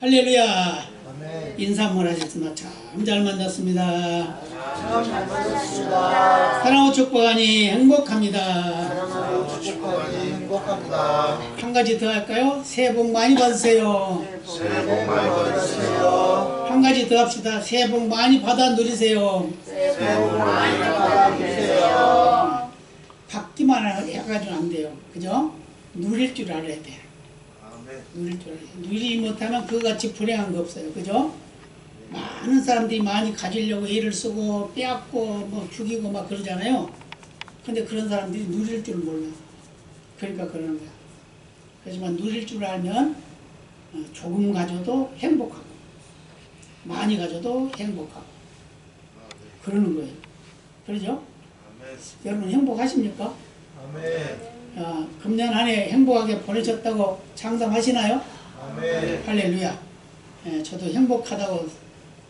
할렐루야. 인사 한번 하셨으나 참 잘 만났습니다. 참잘 만났습니다. 사랑하고 축복하니 행복합니다. 사랑하고 축복하니 행복합니다. 한 가지 더 할까요? 새해 복 많이 받으세요. 새해 복 많이 받으세요. 한 가지 더 합시다. 새해 복 많이 받아 누리세요. 새해 복 많이 받으세요. 받기만 해가지고 안 돼요. 그죠? 누릴 줄 알아야 돼. 아 돼. 누리지 못하면 그같이 불행한 거 없어요. 그죠? 많은 사람들이 많이 가지려고 애를 쓰고 빼앗고 뭐 죽이고 막 그러잖아요. 근데 그런 사람들이 누릴 줄 몰라. 그러니까 그러는 거야. 하지만 누릴 줄 알면 어, 조금 가져도 행복하고 많이 가져도 행복하고 그러는 거예요. 그러죠? 아멘. 여러분 행복하십니까? 아멘. 아, 금년 한 해 행복하게 보내셨다고 장담하시나요? 아멘. 할렐루야. 예, 저도 행복하다고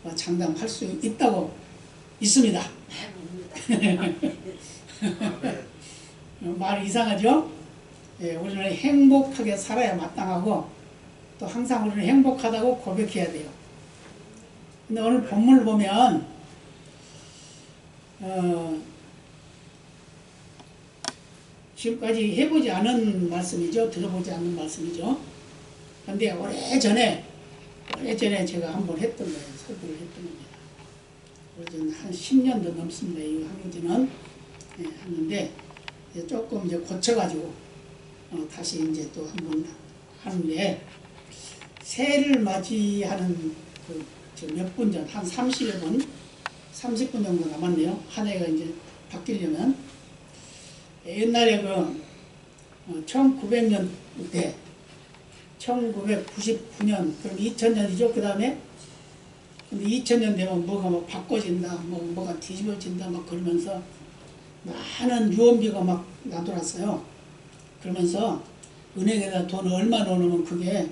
뭐 장담할 수 있다고 있습니다. 어, 말이 이상하죠? 예, 우리는 행복하게 살아야 마땅하고 또 항상 우리는 행복하다고 고백해야 돼요. 근데 오늘 본문을 보면 어, 지금까지 해보지 않은 말씀이죠. 들어보지 않는 말씀이죠. 근데 오래전에 오래전에 제가 한번 했던 거예요. 설교를 했던 겁니다. 오래전 한 10년도 넘습니다. 이 황영진은 예, 했는데 이제 조금 이제 고쳐가지고 어, 다시 이제 또 한번 하는데 새해를 맞이하는 그 몇 분 전, 한 30여 분, 30분 정도 남았네요. 한 해가 이제 바뀌려면 옛날에 그 어, 1900년 때 1999년 그럼 2000년이죠. 그 다음에 근데 2000년 되면 뭐가 막 바꿔진다, 뭐 뭐가 뒤집어진다 막 그러면서 많은 유언비가 막 나돌았어요. 그러면서 은행에다 돈을 얼마 넣으면 그게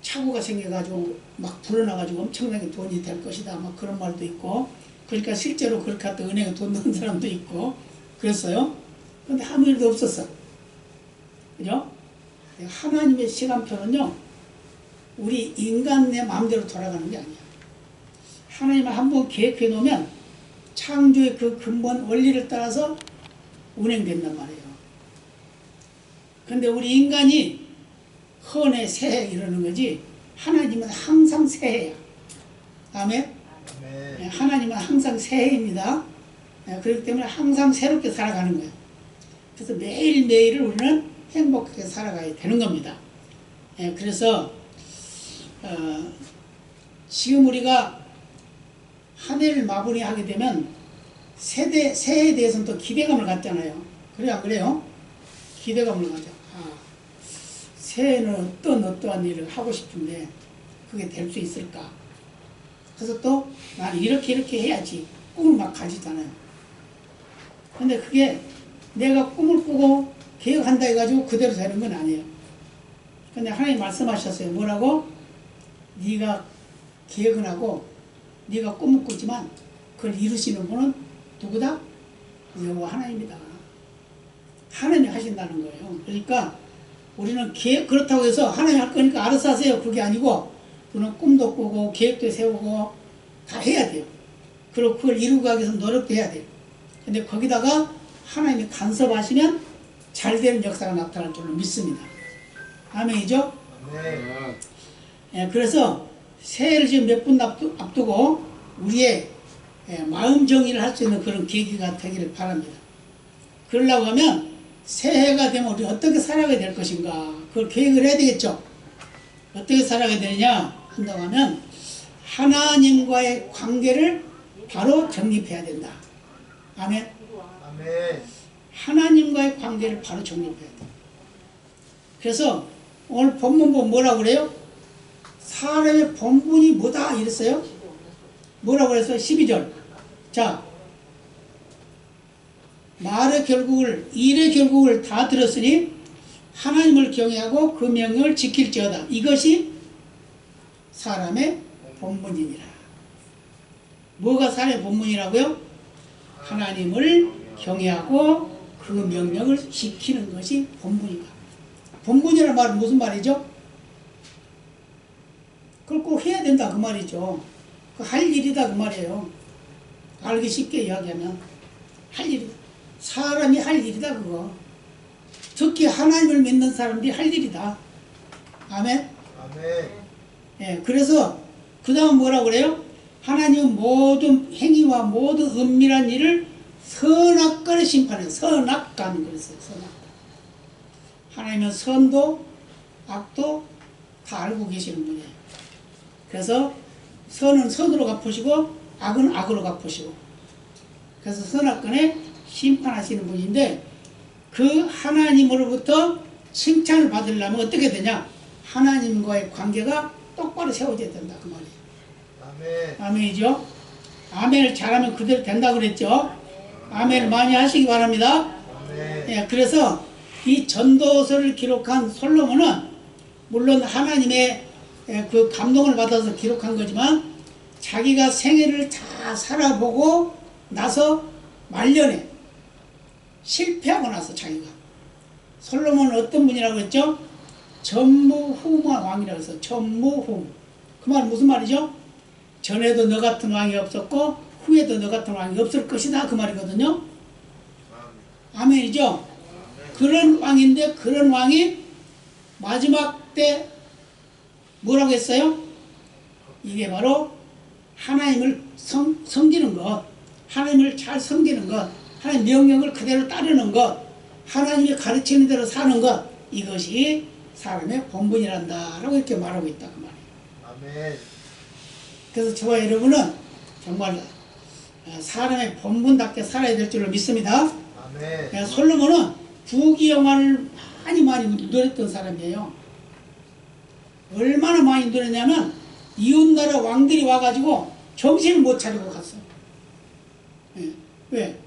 착오가 생겨가지고 막 불어나가지고 엄청나게 돈이 될 것이다. 막 그런 말도 있고 그러니까 실제로 그렇게 갖다 은행에 돈 넣은 사람도 있고 그랬어요. 근데 아무 일도 없었어. 그죠? 하나님의 시간표는요, 우리 인간의 마음대로 돌아가는 게 아니야. 하나님을 한번 계획해 놓으면 창조의 그 근본 원리를 따라서 운행된단 말이에요. 근데 우리 인간이 헌해 새해 이러는 거지, 하나님은 항상 새해야. 아멘? 네. 하나님은 항상 새해입니다. 네, 그렇기 때문에 항상 새롭게 살아가는 거예요. 그래서 매일매일을 우리는 행복하게 살아가야 되는 겁니다. 예, 그래서 어, 지금 우리가 한 해를 마무리하게 되면 세대, 새해에 대해서는 또 기대감을 갖잖아요. 그래 안 그래요? 기대감을 가져. 아, 새해는 어떤 어떠한 일을 하고 싶은데 그게 될 수 있을까? 그래서 또 나는 이렇게 이렇게 해야지 꿈을 막 가지잖아요. 근데 그게 내가 꿈을 꾸고 계획한다 해가지고 그대로 되는 건 아니에요. 근데 하나님 말씀하셨어요. 뭐라고? 네가 계획은 하고 네가 꿈을 꾸지만 그걸 이루시는 분은 누구다? 여호와 하나님이다. 하나님이 하신다는 거예요. 그러니까 우리는 계획 그렇다고 해서 하나님 할 거니까 알아서 하세요. 그게 아니고 우리는 꿈도 꾸고 계획도 세우고 다 해야 돼요. 그리고 그걸 이루고 가기 위해서 노력도 해야 돼요. 근데 거기다가 하나님이 간섭하시면 잘 되는 역사가 나타날 줄로 믿습니다. 아멘이죠? 아멘. 예, 그래서 새해를 지금 몇 분 앞두고 우리의 예, 마음 정리를 할 수 있는 그런 계기가 되기를 바랍니다. 그러려고 하면 새해가 되면 우리 어떻게 살아가야 될 것인가 그걸 계획을 해야 되겠죠. 어떻게 살아가야 되느냐 한다고 하면 하나님과의 관계를 바로 정립해야 된다. 아멘. 아멘. 하나님과의 관계를 바로 정립해야 돼. 그래서 오늘 본문 보면 뭐라고 그래요? 사람의 본분이 뭐다 이랬어요? 뭐라고 그랬어요? 12절. 자, 말의 결국을, 일의 결국을 다 들었으니 하나님을 경외하고 그 명령을 지킬지어다. 이것이 사람의 본분이니라. 뭐가 사람의 본분이라고요? 하나님을 경외하고 그 명령을 지키는 것이 본분이다. 본분이라는 말은 무슨 말이죠? 그걸 꼭 해야 된다 그 말이죠. 그 할 일이다 그 말이에요. 알기 쉽게 이야기하면 할 일, 사람이 할 일이다 그거. 특히 하나님을 믿는 사람들이 할 일이다. 아멘. 아멘. 예, 그래서 그 다음 뭐라고 그래요? 하나님은 모든 행위와 모든 은밀한 일을 선악간에 심판해요. 선악간 그랬어요. 선악간. 하나님은 선도 악도 다 알고 계시는 분이에요. 그래서 선은 선으로 갚으시고 악은 악으로 갚으시고 그래서 선악간에 심판하시는 분인데 그 하나님으로부터 칭찬을 받으려면 어떻게 되냐? 하나님과의 관계가 똑바로 세워져야 된다 그 말이에요. 아멘. 아멘이죠? 아멘을 잘하면 그대로 된다 그랬죠? 아멘을 많이 하시기 바랍니다. 예, 그래서 이 전도서를 기록한 솔로몬은 물론 하나님의 예, 그 감동을 받아서 기록한 거지만 자기가 생애를 다 살아보고 나서 말년에 실패하고 나서 자기가 솔로몬은 어떤 분이라고 했죠? 전무후무한 왕이라고 해서 전무후무 그 말은 무슨 말이죠? 전에도 너 같은 왕이 없었고 후에도 너 같은 왕이 없을 것이다 그 말이거든요. 아멘이죠. 그런 왕인데 그런 왕이 마지막 때 뭐라고 했어요? 이게 바로 하나님을 성, 섬기는 것, 하나님을 잘 섬기는 것, 하나님 명령을 그대로 따르는 것, 하나님이 가르치는 대로 사는 것, 이것이 사람의 본분이란다라고 이렇게 말하고 있다 그 말이에요. 아멘. 그래서 저와 여러분은 정말 어, 사람의 본분답게 살아야 될 줄로 믿습니다. 아멘. 예, 솔로몬은 부귀 영화를 많이 많이 누렸던 사람이에요. 얼마나 많이 누렸냐면 이웃나라 왕들이 와가지고 정신을 못 차리고 갔어. 예, 왜?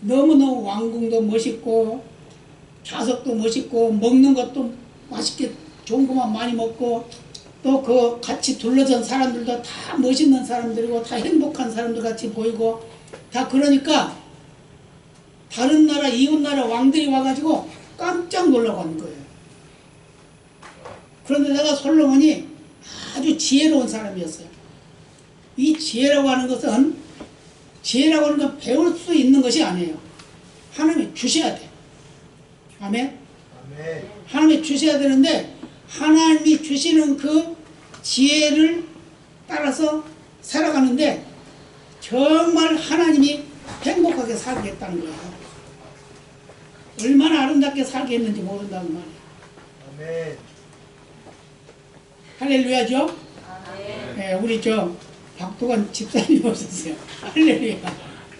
너무너무 왕궁도 멋있고 좌석도 멋있고 먹는 것도 맛있게 좋은 것만 많이 먹고 또 그 같이 둘러선 사람들도 다 멋있는 사람들이고 다 행복한 사람들 같이 보이고 다 그러니까 다른 나라 이웃 나라 왕들이 와가지고 깜짝 놀라고 거예요. 그런데 내가 솔로몬이 아주 지혜로운 사람이었어요. 이 지혜라고 하는 것은 지혜라고 하는 건 배울 수 있는 것이 아니에요. 하나님이 주셔야 돼. 아멘. 아멘. 하나님이 주셔야 되는데 하나님이 주시는 그 지혜를 따라서 살아가는데 정말 하나님이 행복하게 살겠다는 거예요. 얼마나 아름답게 살겠는지 모른다는 말이에요. 아멘. 할렐루야죠? 예, 우리 저 박도관 집사님 오셨어요. 할렐루야.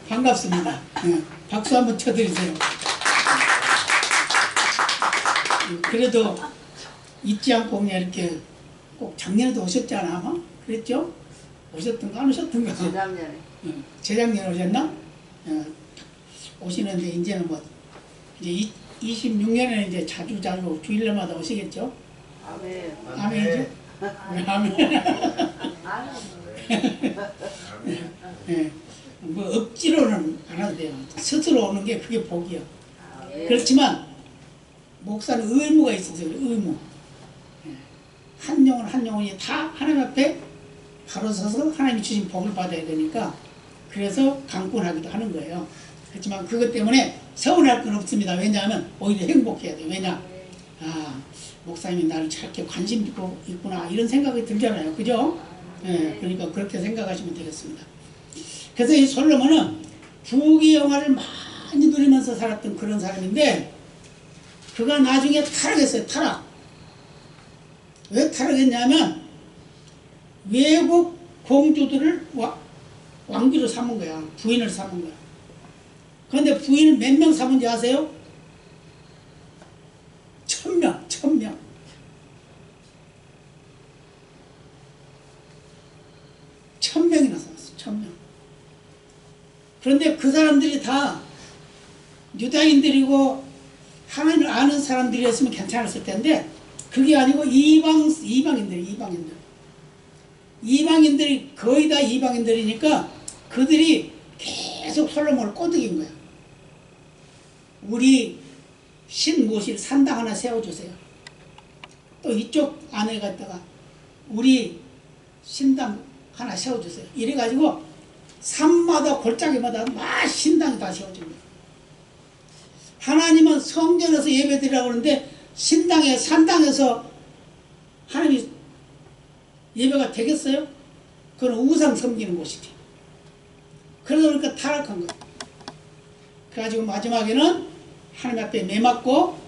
반갑습니다. 예, 박수 한번 쳐드리세요. 예, 그래도 잊지 않고 그냥 이렇게 꼭 작년에도 오셨잖아. 아마? 그랬죠? 오셨던가 안 오셨던가? 재작년에 예, 재작년에 오셨나? 예, 오시는데 이제는 뭐 이제 26년에는 이제 자주 자주 주일날마다 오시겠죠? 아멘 아멘이죠? 아멘. 예, 뭐 억지로는 안 해도 돼요. 스스로 오는 게 그게 복이요. 아멘 그렇지만 목사는 의무가 있어서. 의무. 예. 한 영혼 한 영혼이 다 하나님 앞에 바로 서서 하나님이 주신 복을 받아야 되니까 그래서 강권하기도 하는 거예요. 그렇지만 그것 때문에 서운할 건 없습니다. 왜냐하면 오히려 행복해야 돼요. 왜냐? 아, 목사님이 나를 저렇게 관심 있고 있구나 이런 생각이 들잖아요. 그죠? 예, 그러니까 그렇게 생각하시면 되겠습니다. 그래서 이 솔로몬은 부귀 영화를 많이 누리면서 살았던 그런 사람인데 그가 나중에 타락했어요. 타락. 왜 타락했냐면 외국 공주들을 와- 왕비로 삼은 거야. 부인을 삼은 거야. 그런데 부인을 몇 명 삼은지 아세요? 천 명, 천 명. 천 명이나 삼았어, 천 명. 그런데 그 사람들이 다 유다인들이고 하나님을 아는 사람들이었으면 괜찮았을 텐데 그게 아니고 이방 이방인들 이방인들 이방인들이 거의 다 이방인들이니까 그들이 계속 솔로몬을 꼬드긴 거야. 우리 신 모실 산당 하나 세워주세요. 또 이쪽 안에 갔다가 우리 신당 하나 세워주세요. 이래가지고 산마다 골짜기마다 막 신당이 다 세워집니다. 하나님은 성전에서 예배드리라고 그러는데 신당에 산당에서 하나님이 예배가 되겠어요? 그건 우상 섬기는 곳이죠. 그러다 보니까 타락한 거예요. 그래가지고 마지막에는 하나님 앞에 매맞고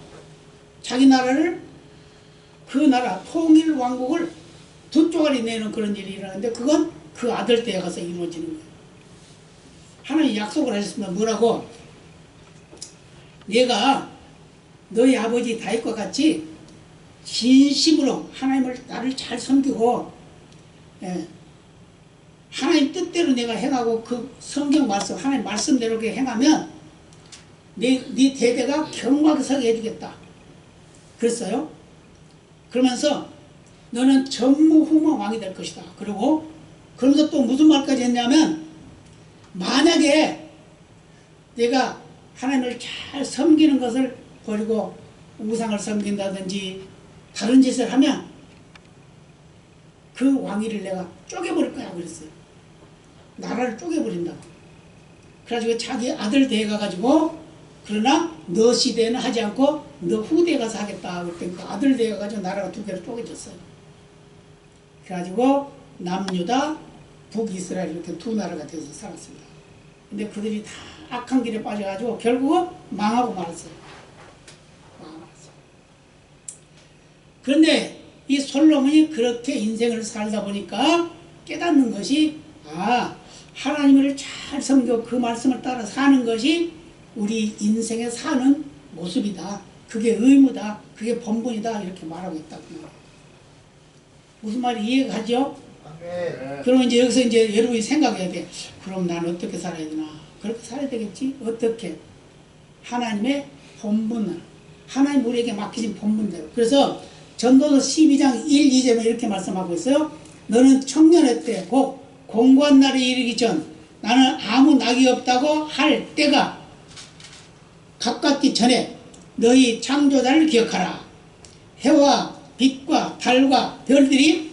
자기 나라를 그 나라 통일 왕국을 두 쪼가리 내는 그런 일이 일어나는데 그건 그 아들 때에 가서 이루어지는 거예요. 하나님 약속을 하셨습니다. 뭐라고? 내가 너희 아버지 다윗과 같이 진심으로 하나님을 나를 잘 섬기고 예, 하나님 뜻대로 내가 행하고 그 성경 말씀 하나님 말씀대로 이렇게 행하면 네, 네 대대가 경박하게 해주겠다. 그랬어요. 그러면서 너는 전무후무 왕이 될 것이다. 그리고 그러면서 또 무슨 말까지 했냐면 만약에 내가 하나님을 잘 섬기는 것을 버리고 우상을 섬긴다든지 다른 짓을 하면 그 왕위를 내가 쪼개버릴 거야 그랬어요. 나라를 쪼개버린다고. 그래가지고 자기 아들 대에 가가지고 그러나 너 시대에는 하지 않고 너 후대에 가서 하겠다. 그랬더니 그 아들 대에 가가지고 나라가 두 개로 쪼개졌어요. 그래가지고 남유다, 북이스라엘 이렇게 두 나라가 돼서 살았습니다. 근데 그들이 다 악한 길에 빠져가지고 결국은 망하고 말았어요. 망하고 말았어요. 그런데 이 솔로몬이 그렇게 인생을 살다 보니까 깨닫는 것이 아 하나님을 잘 섬겨 그 말씀을 따라 사는 것이 우리 인생에 사는 모습이다. 그게 의무다. 그게 본분이다. 이렇게 말하고 있다고 말해요. 무슨 말이 이해가죠? 아멘. 그러면 이제 여기서 이제 여러분이 생각해야 돼. 그럼 난 어떻게 살아야 되나? 그렇게 살아야 되겠지? 어떻게? 하나님의 본분, 하나님 우리에게 맡기신 본분대로. 그래서 전도서 12장 1, 2절에 이렇게 말씀하고 있어요. 너는 청년의 때, 곧 공고한 날이 이르기 전, 나는 아무 낙이 없다고 할 때가 가깝기 전에 너희 창조자를 기억하라. 해와 빛과 달과 별들이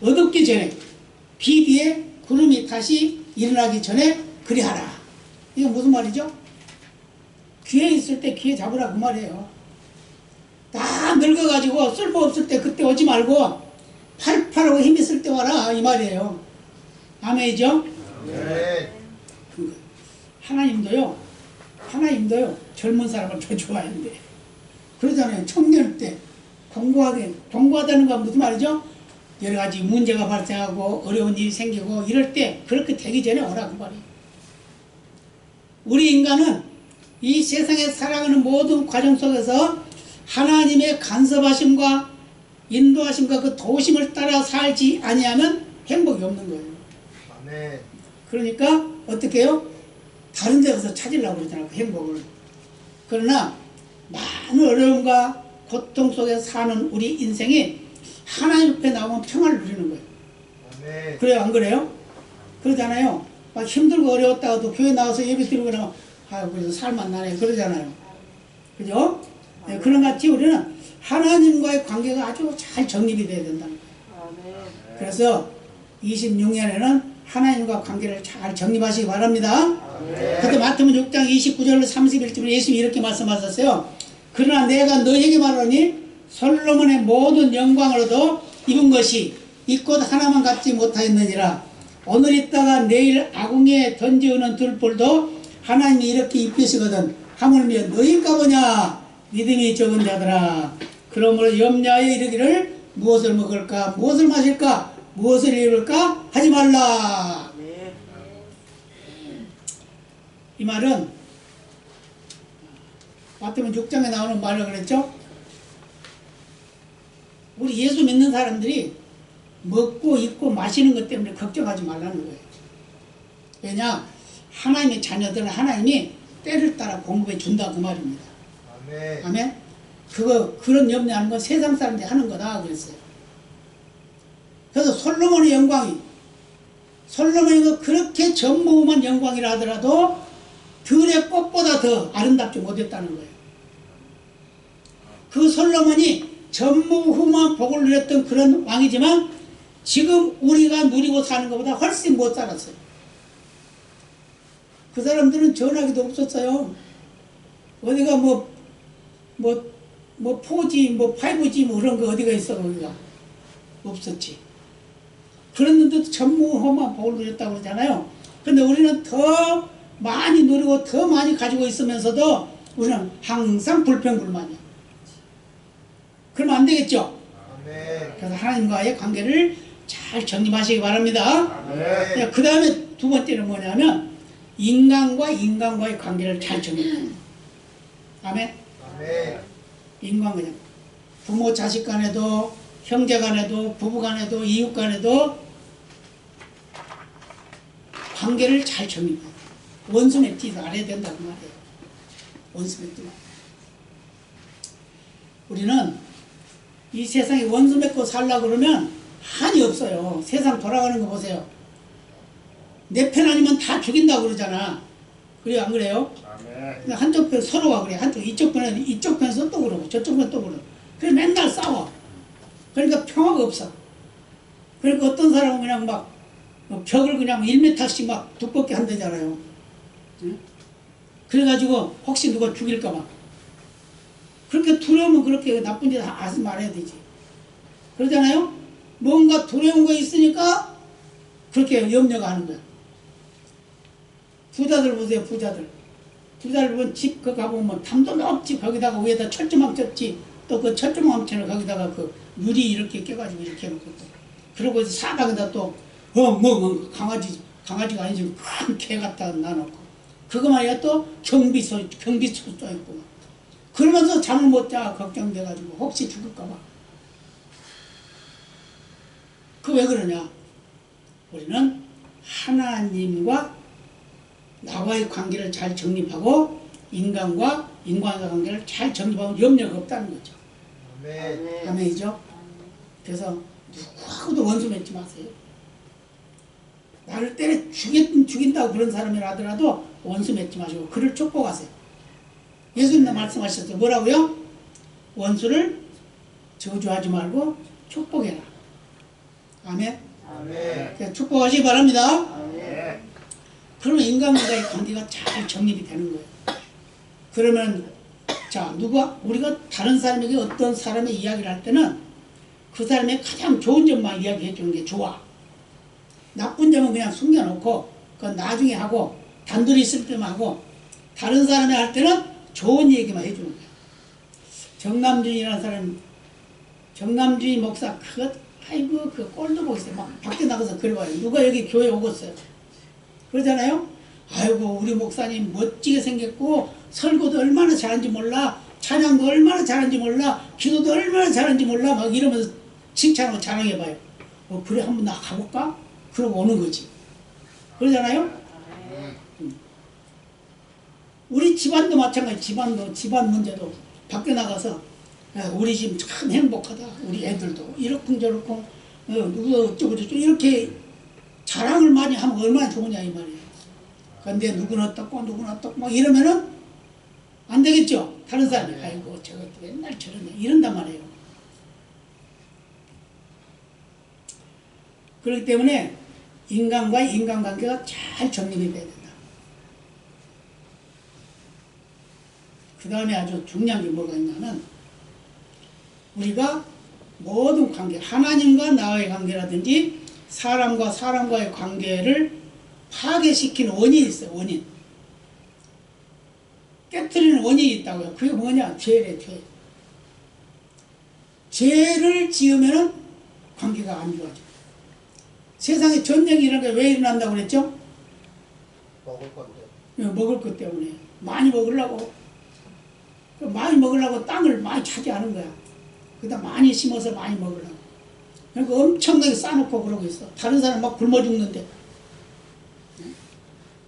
어둡기 전에 비 뒤에 구름이 다시 일어나기 전에 그리하라. 이게 무슨 말이죠? 귀에 있을 때 귀에 잡으라 그 말이에요. 다 늙어가지고 쓸모 없을 때 그때 오지 말고 팔팔하고 힘 있을 때 와라 이 말이에요. 아멘이죠? 아멘. 그 하나님도요, 하나님도요, 젊은 사람을 더 좋아하는데. 그러잖아요. 청년 때, 공부하게, 공부하다는 건 무슨 말이죠? 여러 가지 문제가 발생하고, 어려운 일이 생기고, 이럴 때, 그렇게 되기 전에 오라, 그 말이에요. 우리 인간은 이 세상에 살아가는 모든 과정 속에서 하나님의 간섭하심과 인도하심과 그 도심을 따라 살지 아니하면 행복이 없는 거예요. 아멘. 그러니까 어떻게 해요? 다른 데 가서 찾으려고 그러잖아요. 그 행복을. 그러나 많은 어려움과 고통 속에 사는 우리 인생이 하나님 앞에 나오면 평화를 누리는 거예요. 아멘. 그래요? 안 그래요? 그러잖아요. 막 힘들고 어려웠다가도 교회 나와서 예배 드리고 나면 아유 그래서 살만 나네 그러잖아요. 그죠? 네, 그런 같이 우리는 하나님과의 관계가 아주 잘 정립이 돼야 된다는 거예요. 그래서 26년에는 하나님과 관계를 잘 정립하시기 바랍니다. 그때 마태복음 6장 29절 31절에 예수님이 이렇게 말씀하셨어요. 그러나 내가 너에게 말하니 솔로몬의 모든 영광으로도 입은 것이 이 꽃 하나만 갖지 못하였느니라. 오늘 있다가 내일 아궁에 던지우는 들불도 하나님이 이렇게 입히시거든. 하물며 너희가 보냐 믿음이 적은 자들아. 그러므로 염려하여 이르기를 무엇을 먹을까 무엇을 마실까 무엇을 입을까 하지 말라. 이 말은 마태복음 6장에 나오는 말을 그랬죠. 우리 예수 믿는 사람들이 먹고 입고 마시는 것 때문에 걱정하지 말라는 거예요. 왜냐 하나님의 자녀들은 하나님이 때를 따라 공급해 준다 그 말입니다. 아멘. 아멘. 그거 그런 염려하는 건 세상 사람들이 하는 거다 그랬어요. 그래서 솔로몬의 영광이 솔로몬이 그 그렇게 전무후무한 영광이라 하더라도 들의 꽃보다 더 아름답지 못했다는 거예요. 그 솔로몬이 전무후무한 복을 누렸던 그런 왕이지만 지금 우리가 누리고 사는 것보다 훨씬 못 살았어요. 그 사람들은 전화기도 없었어요. 어디가 뭐, 뭐, 뭐 4G, 뭐 5G 뭐 그런 거 어디가 있어, 거기가. 없었지. 그랬는데도 전무후만 복을 누렸다고 그러잖아요. 근데 우리는 더 많이 누리고 더 많이 가지고 있으면서도 우리는 항상 불평불만이야. 그러면 안 되겠죠? 아멘. 그래서 하나님과의 관계를 잘 정립하시기 바랍니다. 아멘. 그 다음에 두 번째는 뭐냐면 인간과 인간과의 관계를 잘 정립해요. 아멘. 아멘. 인간 그냥 부모 자식 간에도 형제 간에도 부부 간에도 이웃 간에도 관계를 잘 정립해. 원수 맺지 않아야 된다고 말이에요. 원수 마. 우리는 이 세상에 원수 맺고 살라 그러면 한이 없어요. 세상 돌아가는 거 보세요. 내 편 아니면 다 죽인다고 그러잖아. 그래요, 안 그래요? 근데 한쪽 편 서로가 그래. 한쪽 이쪽 편은 이쪽 편에서 또 그러고 저쪽 편또 그러고. 그래 맨날 싸워. 그러니까 평화가 없어. 그러니까 어떤 사람은 그냥 막 어, 벽을 그냥 1m씩 막 두껍게 한다잖아요. 응? 그래가지고 혹시 누가 죽일까봐. 그렇게 두려우면 그렇게 나쁜 짓 하지 말아야 되지. 그러잖아요? 뭔가 두려운 거 있으니까 그렇게 염려가 하는 거야. 부자들 보세요, 부자들. 부자들 보면 집, 그 가보면 담도 넓지, 거기다가 위에다 철조망 쳤지. 또 그 철조망처럼 거기다가 그 유리 이렇게 껴가지고 이렇게 해놓고 또. 그러고 사방에다 또, 어, 뭐, 뭐, 강아지, 강아지가 아니지, 큰개 갖다 놔놓고. 그거만 해야 또 경비소, 경비소 또 있고. 그러면서 잠을 못 자, 걱정돼가지고, 혹시 죽을까봐. 그 왜 그러냐? 우리는 하나님과 나와의 관계를 잘 정립하고 인간과 인간과 관계를 잘 정립하면 염려가 없다는 거죠. 아멘. 아멘이죠. 그래서 누구하고도 원수 맺지 마세요. 나를 때려 죽인, 죽인다고 그런 사람이라 하더라도 원수 맺지 마시고 그를 축복하세요. 예수님도 말씀하셨죠. 뭐라고요? 원수를 저주하지 말고 축복해라. 아멘. 아멘. 그래서 축복하시기 바랍니다. 아멘. 그러면 인간과의 관계가 잘 정립이 되는 거예요. 그러면 자 누가 우리가 다른 사람에게 어떤 사람의 이야기를 할 때는 그 사람의 가장 좋은 점만 이야기해 주는 게 좋아. 나쁜 점은 그냥 숨겨놓고 그건 나중에 하고 단둘이 있을 때만 하고 다른 사람이 할 때는 좋은 얘기만 해주는 거야. 정남준이라는 사람 정남준이 목사 그거 아이고 그 꼴도 보고 있어요. 막 밖에 나가서 그래봐요. 누가 여기 교회 오겠어요. 그러잖아요. 아이고 우리 목사님 멋지게 생겼고 설교도 얼마나 잘하는지 몰라 찬양도 얼마나 잘하는지 몰라 기도도 얼마나 잘하는지 몰라 막 이러면서 칭찬하고 자랑해봐요. 어, 그래 한번 나 가볼까? 그러고 오는 거지. 그러잖아요. 음. 우리 집안도 마찬가지. 집안도 집안 문제도 밖에 나가서 야, 우리 집 참 행복하다. 우리 애들도 이렇쿵저렇쿵 어, 누구 어쩌고 저쩌고 이렇게 자랑을 많이 하면 얼마나 좋으냐 이 말이에요. 근데 누구는 어떻고 누구는 어떻고 막 이러면은 안 되겠죠. 다른 사람이 아이고 저것도 맨날 저러네 이런단 말이에요. 그렇기 때문에 인간과 인간관계가 잘 정립이 돼야 된다. 그 다음에 아주 중요한 게 뭐가 있냐면 우리가 모든 관계, 하나님과 나와의 관계라든지 사람과 사람과의 관계를 파괴시키는 원인이 있어요, 원인. 깨뜨리는 원인이 있다고요. 그게 뭐냐? 죄래, 죄. 죄를 지으면은 관계가 안 좋아져. 세상에 전쟁이 이런 게 왜 일어난다고 그랬죠? 먹을 건데. 예, 먹을 것 때문에. 많이 먹으려고. 그 많이 먹으려고 땅을 많이 차지하는 거야. 그다 많이 심어서 많이 먹으려고. 그러니까 엄청나게 싸놓고 그러고 있어. 다른 사람 막 굶어 죽는데. 예?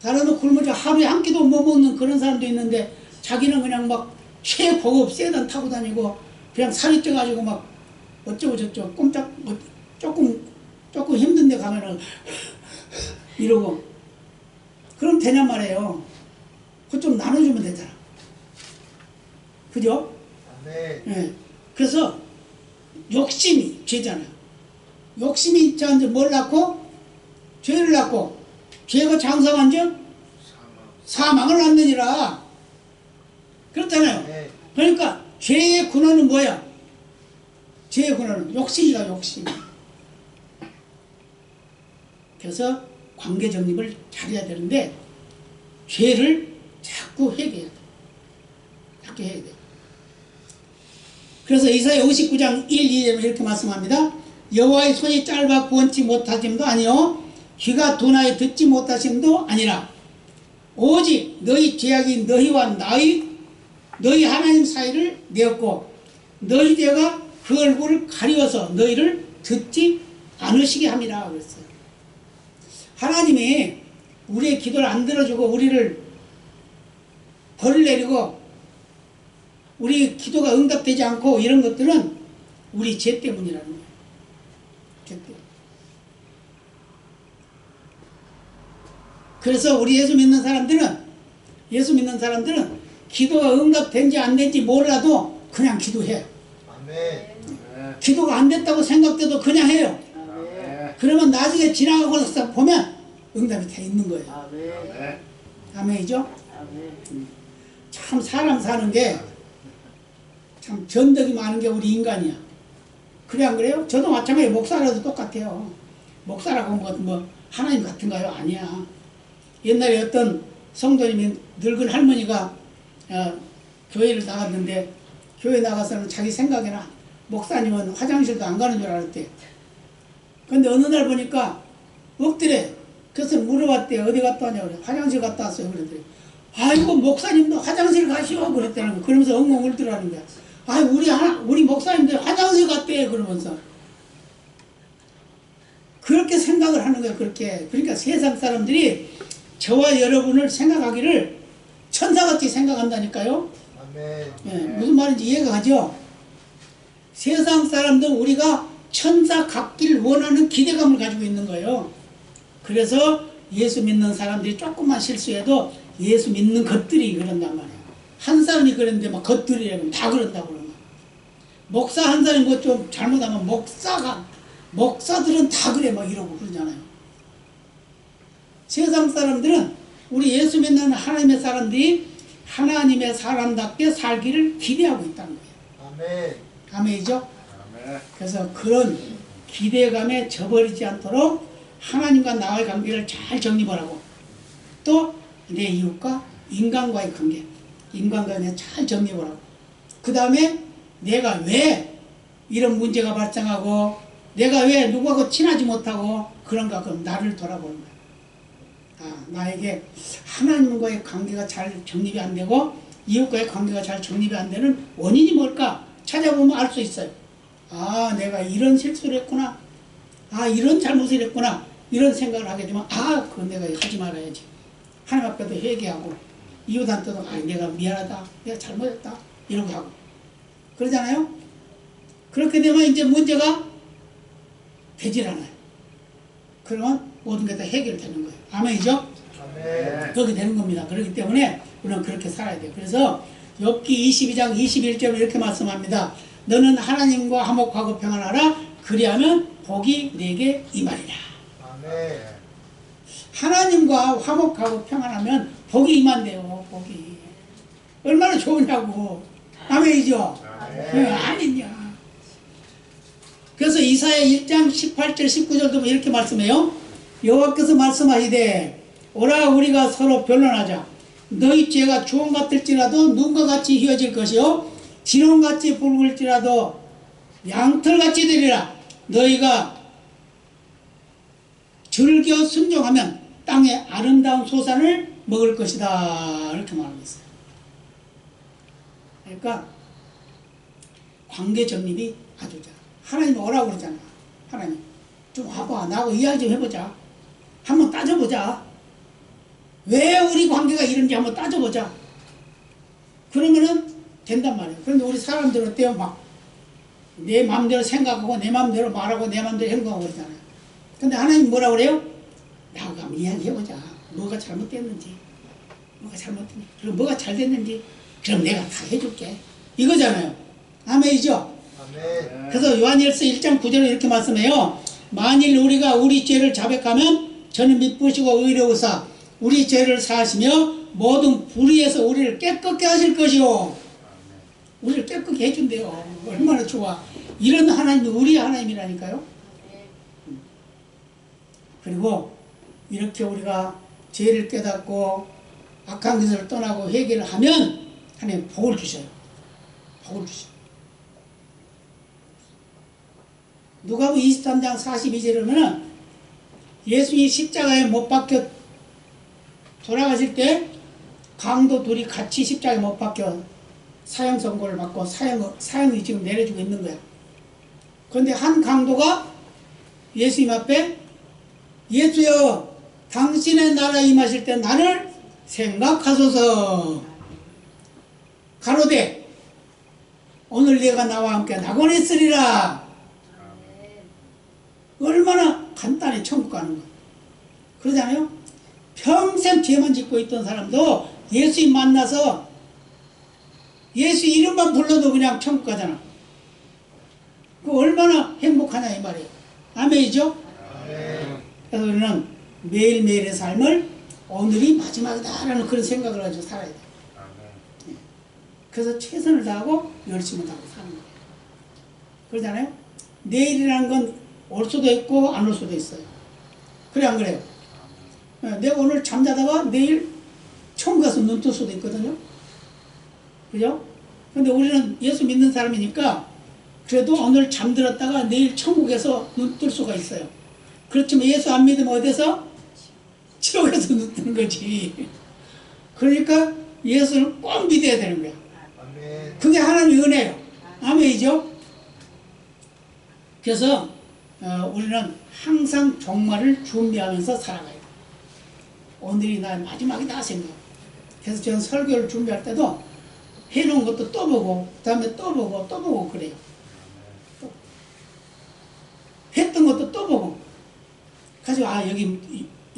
다른 놈 굶어 죽 하루에 한 끼도 못 먹는 그런 사람도 있는데 자기는 그냥 막 최고급 세단 타고 다니고 그냥 살이 쪄가지고 막 어쩌고 저쩌고 꼼짝 뭐 조금 조금 힘든데 가면은 이러고 그럼 되냔 말이에요. 그거 좀 나눠주면 되잖아. 그죠? 아멘. 예. 그래서 욕심이 죄잖아요. 욕심이 저한테 뭘 낳고 죄를 낳고 죄가 장성한 즉 사망 을 낳느니라. 그렇잖아요. 네. 그러니까 죄의 근원은 뭐야? 죄의 근원은 욕심이다 욕심. 그래서 관계 정립을 잘해야 되는데 죄를 자꾸 회개해야 돼. 자꾸 해야 돼. 그래서 이사야 59장 1, 2절에 이렇게 말씀합니다. 여호와의 손이 짧아 구원치 못하심도 아니요 귀가 둔하여 듣지 못하심도 아니라 오직 너희 죄악이 너희와 나의 너희 하나님 사이를 내었고 너희 죄가 그 얼굴을 가리워서 너희를 듣지 않으시게 함이라 그랬어요. 하나님이 우리의 기도를 안 들어주고 우리를 벌을 내리고 우리 기도가 응답되지 않고 이런 것들은 우리 죄 때문이라는 거예요. 죄 때문. 그래서 우리 예수 믿는 사람들은 예수 믿는 사람들은 기도가 응답된지 안 된지 몰라도 그냥 기도해. 아멘. 기도가 안 됐다고 생각돼도 그냥 해요. 아멘. 그러면 나중에 지나가고 보면 응답이 돼 있는 거예요. 아멘. 아멘이죠? 아멘. 참 사람 사는 게참 변덕이 많은 게 우리 인간이야. 그래 안 그래요? 저도 마찬가지로 목사라도 똑같아요. 목사라고 뭐, 뭐 하나님 같은가요? 아니야. 옛날에 어떤 성도님이 늙은 할머니가 어, 교회를 나갔는데 교회 나가서는 자기 생각에나 목사님은 화장실도 안 가는 줄 알았대. 근데 어느 날 보니까 없더래. 그래서 물어봤대. 어디 갔다 왔냐 그래. 화장실 갔다 왔어요. 그러더래. 아이고 목사님도 화장실 가시오 그랬다는 거. 그러면서 엉엉 울더라는 거야. 아 우리 하나 우리 목사님들 화장실 갔대 그러면서 그렇게 생각을 하는 거예요. 그렇게 그러니까 세상 사람들이 저와 여러분을 생각하기를 천사같이 생각한다니까요. 아멘. 예, 무슨 말인지 이해가 가죠? 세상 사람들 우리가 천사 같기를 원하는 기대감을 가지고 있는 거예요. 그래서 예수 믿는 사람들이 조금만 실수해도 예수 믿는 것들이 그런단 말이에요. 한 사람이 그랬는데 막 것들이라고 다 그런다고 그러면. 목사 한 사람이 뭐 좀 잘못하면 목사가, 목사들은 다 그래 막 이러고 그러잖아요. 세상 사람들은 우리 예수 믿는 하나님의 사람들이 하나님의 사람답게 살기를 기대하고 있다는 거예요. 아멘. 아멘이죠? 아멘. 그래서 그런 기대감에 져버리지 않도록 하나님과 나와의 관계를 잘 정립을 하고 또 내 이웃과 인간과의 관계, 인간관계 잘 하고 그 다음에 내가 왜 이런 문제가 발생하고 내가 왜 누구하고 친하지 못하고 그런가 그럼 나를 돌아보는 거야. 아, 나에게 하나님과의 관계가 잘 정립이 안 되고 이웃과의 관계가 잘 정립이 안 되는 원인이 뭘까 찾아보면 알 수 있어요. 아, 내가 이런 실수를 했구나. 아, 이런 잘못을 했구나. 이런 생각을 하게 되면, 아, 그건 내가 하지 말아야지. 하나님 앞에도 회개하고, 이웃한테도, 아, 내가 미안하다. 내가 잘못했다. 이렇게 하고. 그러잖아요? 그렇게 되면 이제 문제가 되질 않아요. 그러면 모든 게 다 해결되는 거예요. 아멘이죠? 아멘. 그렇게 되는 겁니다. 그렇기 때문에 우리는 그렇게 살아야 돼요. 그래서 욥기 22장 21절에 이렇게 말씀합니다. 너는 하나님과 화목하고 평안하라. 그리하면 복이 내게 임하리라. 아멘. 하나님과 화목하고 평안하면 복이 임한대요. 복이. 얼마나 좋으냐고. 아멘이죠? 네, 아멘이야. 그래서 이사야 1장 18절 19절도 이렇게 말씀해요. 여호와께서 말씀하시되 오라 우리가 서로 변론하자. 너희 죄가 주홍 같을지라도 눈과 같이 휘어질 것이요 진홍같이 붉을지라도 양털같이 되리라. 너희가 즐겨 순종하면 땅의 아름다운 소산을 먹을 것이다. 이렇게 말하고 있어요. 그러니까 관계 정립이 아주 잘. 하나님 오라고 그러잖아. 하나님 좀 와봐. 나하고 이야기 좀 해보자. 한번 따져보자. 왜 우리 관계가 이런지 한번 따져보자. 그러면은 된단 말이에요. 그런데 우리 사람들은 어때요? 막 내 마음대로 생각하고 내 마음대로 말하고 내 마음대로 행동하고 그러잖아요. 근데 하나님 뭐라 그래요? 한번 이야기해보자. 뭐가 잘못됐는지. 뭐가 잘못됐는지. 그리고 뭐가 잘 됐는지. 그럼 내가 다 해줄게. 이거잖아요. 아멘이죠? 아멘. 그래서 요한일서 1장 9절에 이렇게 말씀해요. 만일 우리가 우리 죄를 자백하면 저는 미쁘시고 의로우사 우리 죄를 사하시며 모든 불의에서 우리를 깨끗게 하실 것이요 우리를 깨끗게 해준대요 얼마나 좋아 이런 하나님이 우리 하나님이라니까요 그리고 이렇게 우리가 죄를 깨닫고 악한 것을 떠나고 회개를 하면 하나님 복을 주셔요 복을 주셔요 누가복음 23장 42절에 보면 예수님이 십자가에 못 박혀 돌아가실 때 강도 둘이 같이 십자가에 못 박혀 사형 선고를 받고 사형, 사형이 지금 내려지고 있는 거야. 그런데 한 강도가 예수님 앞에 예수여 당신의 나라 임하실 때 나를 생각하소서 가로되 오늘 내가 나와 함께 낙원에 있으리라 얼마나 간단히 천국 가는 거야. 그러잖아요. 평생 죄만 짓고 있던 사람도 예수님 만나서 예수 이름만 불러도 그냥 천국 가잖아. 그 얼마나 행복하냐 이 말이에요. 아멘이죠? 그래서 우리는 매일매일의 삶을 오늘이 마지막이다라는 그런 생각을 가지고 살아야 돼. 그래서 최선을 다하고 열심을 다하고 사는 거예요. 그러잖아요. 내일이라는 건 올 수도 있고 안 올 수도 있어요. 그래 안 그래요? 어, 내가 오늘 잠자다가 내일 천국 가서 눈 뜰 수도 있거든요. 그죠? 근데 우리는 예수 믿는 사람이니까 그래도 오늘 잠들었다가 내일 천국에서 눈 뜰 수가 있어요. 그렇지만 예수 안 믿으면 어디서? 지옥에서 눈 뜨는 거지. 그러니까 예수를 꼭 믿어야 되는 거야. 그게 하나님의 은혜예요. 아멘이죠? 그래서 어, 우리는 항상 종말을 준비하면서 살아가야 돼. 오늘이 나의 마지막이다 생각. 그래서 저는 설교를 준비할 때도 해놓은 것도 또 보고 그 다음에 또 보고 또 보고 그래요. 또. 했던 것도 또 보고 가지고 아 여기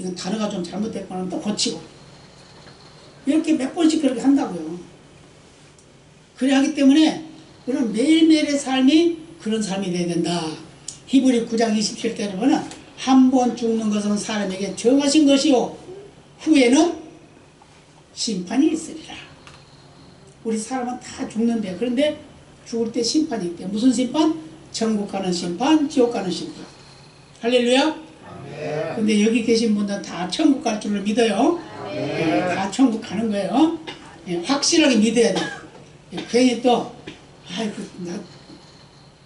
이- 이건 단어가 좀 잘못됐거나 또 고치고 이렇게 몇 번씩 그렇게 한다고요. 그래 하기 때문에 우리는 매일매일의 삶이 그런 삶이 돼야 된다. 히브리 9장 27절에 보면 한 번 죽는 것은 사람에게 정하신 것이요 후에는 심판이 있으리라. 우리 사람은 다 죽는데 그런데 죽을 때 심판이 있대. 무슨 심판? 천국 가는 심판, 지옥 가는 심판. 할렐루야. 근데 여기 계신 분들은 다 천국 갈 줄을 믿어요. 예, 다 천국 가는 거예요. 예, 확실하게 믿어야 돼. 예, 괜히 또, 아이고, 나,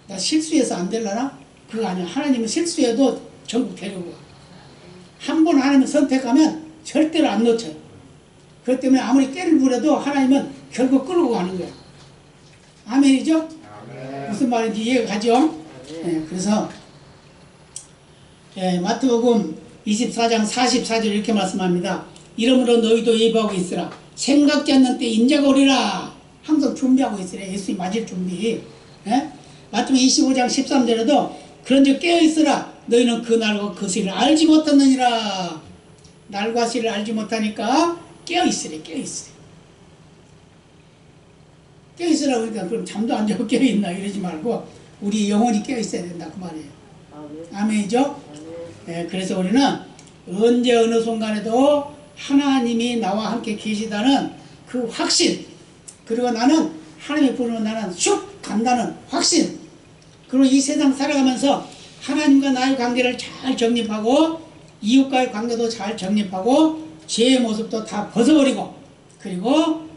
나 실수해서 안 될라나? 그거 아니야. 하나님은 실수해도 전국 데려고 와. 한번 하나님 선택하면 절대로 안 놓쳐요. 그렇기 때문에 아무리 깨를 부려도 하나님은 결국 끌고 가는 거야. 아멘이죠? 무슨 말인지 이해가 가죠? 예, 그래서 예, 마태복음 24장 44절 이렇게 말씀합니다. 이러므로 너희도 예비하고 있으라. 생각지 않는 때 인자가 오리라. 항상 준비하고 있으라. 예수님 맞을 준비. 예? 마태복음 25장 13절에도 그런즉 깨어 있으라. 너희는 그 날과 그 시를 알지 못하느니라. 날과 시를 알지 못하니까 깨어 있으래. 깨어 있으래. 깨어 있으라 그러니까 그럼 잠도 안 자고 깨어 있나 이러지 말고 우리 영혼이 깨어 있어야 된다 그 말이에요. 아멘이죠? 예, 그래서 우리는 언제 어느 순간에도 하나님이 나와 함께 계시다는 그 확신 그리고 나는 하나님이 부르면 나는 슉 간다는 확신 그리고 이 세상 살아가면서 하나님과 나의 관계를 잘 정립하고 이웃과의 관계도 잘 정립하고 죄의 모습도 다 벗어버리고 그리고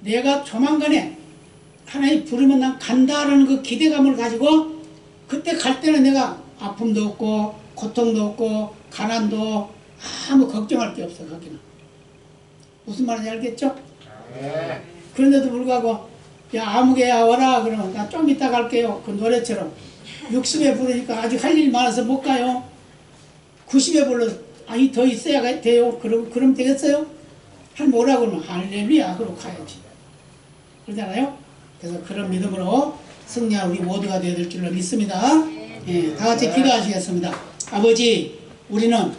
내가 조만간에 하나님 부르면 난 간다라는 그 기대감을 가지고 그때 갈 때는 내가 아픔도 없고 고통도 없고 가난도 아무 걱정할 게 없어 거기는. 무슨 말인지 알겠죠? 그런데도 불구하고 야 아무개야 와라 그러면 나 좀 이따 갈게요. 그 노래처럼. 60에 부르니까 아직 할 일 많아서 못 가요. 90에 불러 아니 더 있어야 가- 돼요. 그럼 그럼 되겠어요? 할 뭐라 그러면 할렐루야 그러고 가야지. 그러잖아요? 그래서 그런 믿음으로 승리한 우리 모두가 되어야 될 줄로 믿습니다. 예, 다 같이 기도하시겠습니다 아버지 우리는